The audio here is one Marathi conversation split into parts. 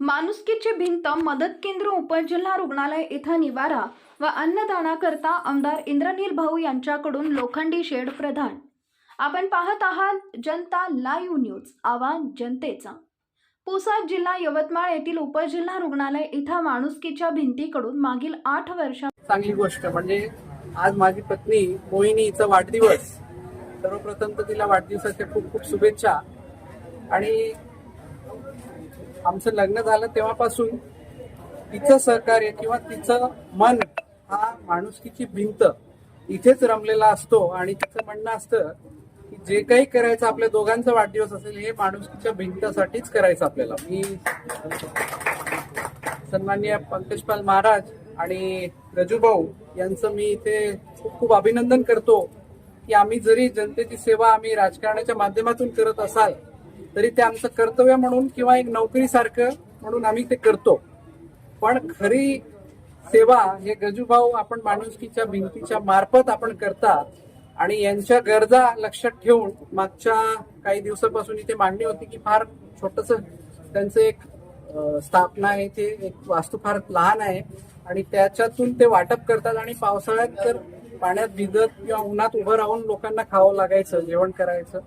माणुसकीची भिंत मदत केंद्र उपजिल्हा रुग्णालय इथं निवारा व अन्नदानाकरता आमदार इंद्रनील भाऊ यांच्याकडून लोखंडी शेड प्रधान. आपण पाहत आहात जनता लाईव्ह न्यूज आवाज जनतेचा. पुसा जिल्हा यवतमाळ येथील उपजिल्हा रुग्णालय इथं माणुसकीच्या भिंतीकडून मागील आठ वर्षा चांगली गोष्ट म्हणजे आज माझी पत्नी मोहिनीचा वाढदिवस. सर्वप्रथम तर तिला वाढदिवसाच्या खूप खूप शुभेच्छा. आणि आमचं लग्न झालं तेव्हापासून. तिचं सहकार्य किंवा तिचं मन हा माणुसकीची भिंत इथेच रमलेला असतो आणि तिचं म्हणणं असतं की जे काही करायचं आपल्या दोघांचा वाढदिवस असेल हे माणुसकीच्या भिंतासाठीच करायचं आपल्याला. मी सन्माननीय पंकजपाल महाराज आणि रजूभाऊ यांचं मी इथे खूप खूप अभिनंदन करतो की आम्ही जरी जनतेची सेवा आम्ही राजकारणाच्या माध्यमातून करत असाल तरी ते आमचं कर्तव्य म्हणून किंवा एक नोकरीसारखं म्हणून आम्ही ते करतो. पण खरी सेवा हे गजूभाऊ आपण माणुसकीच्या भिंतीच्या मार्फत आपण करता आणि यांच्या गरजा लक्षात ठेवून मागच्या काही दिवसापासून इथे मांडणी होती की फार छोटस त्यांचं एक स्थापना आहे. ते एक वास्तू फार लहान आहे आणि त्याच्यातून ते वाटप करतात आणि पावसाळ्यात तर पाण्यात भिजत किंवा उन्हात उभं राहून लोकांना खावं लागायचं जेवण करायचं.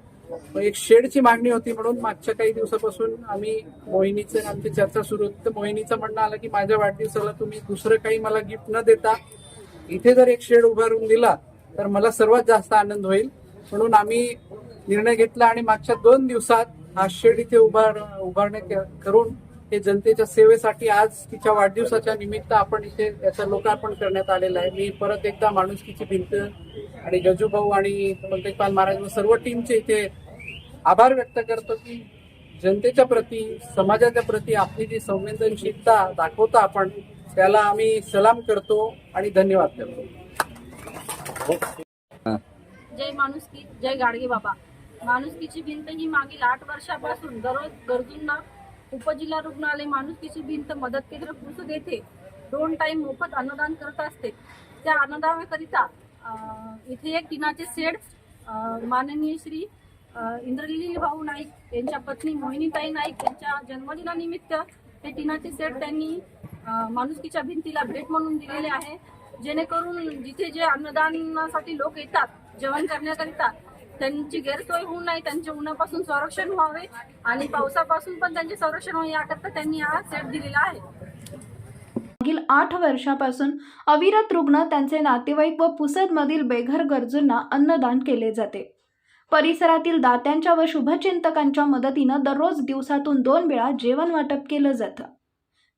एक शेडची मागणी होती म्हणून मागच्या काही दिवसापासून आम्ही मोहिनीचे आमची चर्चा सुरू होती. तर मोहिनीचं म्हणणं आलं की माझ्या वाढदिवसाला तुम्ही दुसरं काही मला गिफ्ट न देता इथे जर एक शेड उभारून दिला तर मला सर्वात जास्त आनंद होईल. म्हणून आम्ही निर्णय घेतला आणि मागच्या दोन दिवसात हा शेड इथे उभार उभारणे के- करून हे जनतेच्या सेवेसाठी आज तिच्या वाढदिवसाच्या निमित्त आपण इथे याचं लोकार्पण करण्यात आलेलं आहे. मी परत एकदा माणुसकीची भिंत आणि गजूभाऊ आणि पंकजपाल महाराज व सर्व टीमचे इथे आभार व्यक्त करतो की जनतेच्या प्रती समाजाच्या प्रती आपली जी संवेदनशीलता दाखवता आपण त्याला आम्ही सलाम करतो आणि धन्यवाद करतो. जय माणुसकी जय गाडगे बाबा. माणुसकीची भिंत ही मागील आठ वर्षापासून दररोज गरजूंना उपजिल्हा रुग्णालय माणुसकीची भिंत मदत केंद्र घुस देते दोन टाइम मोफत अन्नदान करत असते. त्या अन्नदानाकरिता इथे एक टिनाचे सेड माननीय श्री इंद्रलिली भाऊ नाईक यांच्या पत्नी मोहिनीताई नाईक यांच्या जन्मदिनानिमित्त हे टिनाचे सेट त्यांनी माणुसकीच्या भिंतीला भेट म्हणून दिलेले आहे. जेणेकरून जिथे जे अन्नदानासाठी लोक येतात जेवण करण्याकरिता त्यांची गैरसोय होऊ नये त्यांचे उन्हापासून संरक्षण व्हावे आणि पावसापासून पण त्यांचे संरक्षण व्हावे याकरता त्यांनी हा सेट दिलेला आहे. मागील आठ वर्षापासून अविरत रुग्ण त्यांचे नातेवाईक व पुसदमधील बेघर गरजूंना अन्नदान केले जाते. परिसरातील दात्यांच्या व शुभचिंतकांच्या मदतीनं दररोज दिवसातून दोन वेळा जेवण वाटप केलं जातं.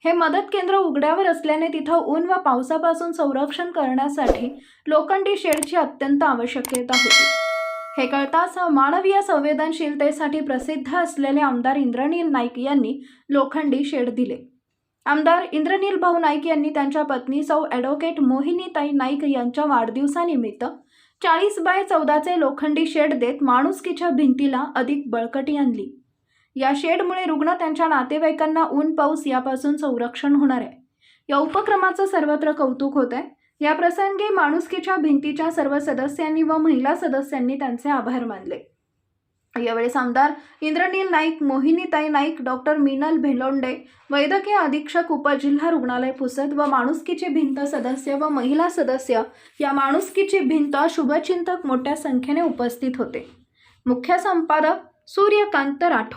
हे मदत केंद्र उघड्यावर असल्याने तिथं ऊन व पावसापासून संरक्षण करण्यासाठी लोखंडी शेडची अत्यंत आवश्यकता होती. हे कळताच मानवीय संवेदनशीलतेसाठी प्रसिद्ध असलेले आमदार इंद्रनील नाईक यांनी लोखंडी शेड दिले. आमदार इंद्रनील भाऊ नाईक यांनी त्यांच्या पत्नी सौ ॲडव्होकेट मोहिनीताई नाईक यांच्या वाढदिवसानिमित्त चाळीस बाय चौदाचे लोखंडी शेड देत माणुसकीच्या भिंतीला अधिक बळकटी आणली. या शेडमुळे रुग्ण त्यांच्या नातेवाईकांना ऊन पाऊस यापासून संरक्षण होणार आहे. या उपक्रमाचं सर्वत्र कौतुक होत आहे या प्रसंगी माणुसकीच्या भिंतीच्या सर्व सदस्यांनी व महिला सदस्यांनी त्यांचे आभार मानले. यावेळेस आमदार इंद्रनील नाईक मोहिनीताई नाईक डॉक्टर मिनल भेलोंडे वैद्यकीय अधीक्षक उपजिल्हा रुग्णालय पुसद व माणुसकीची भिंत सदस्य व महिला सदस्य या माणुसकीची भिंत शुभचिंतक मोठ्या संख्येने उपस्थित होते. मुख्य संपादक सूर्यकांत राठोड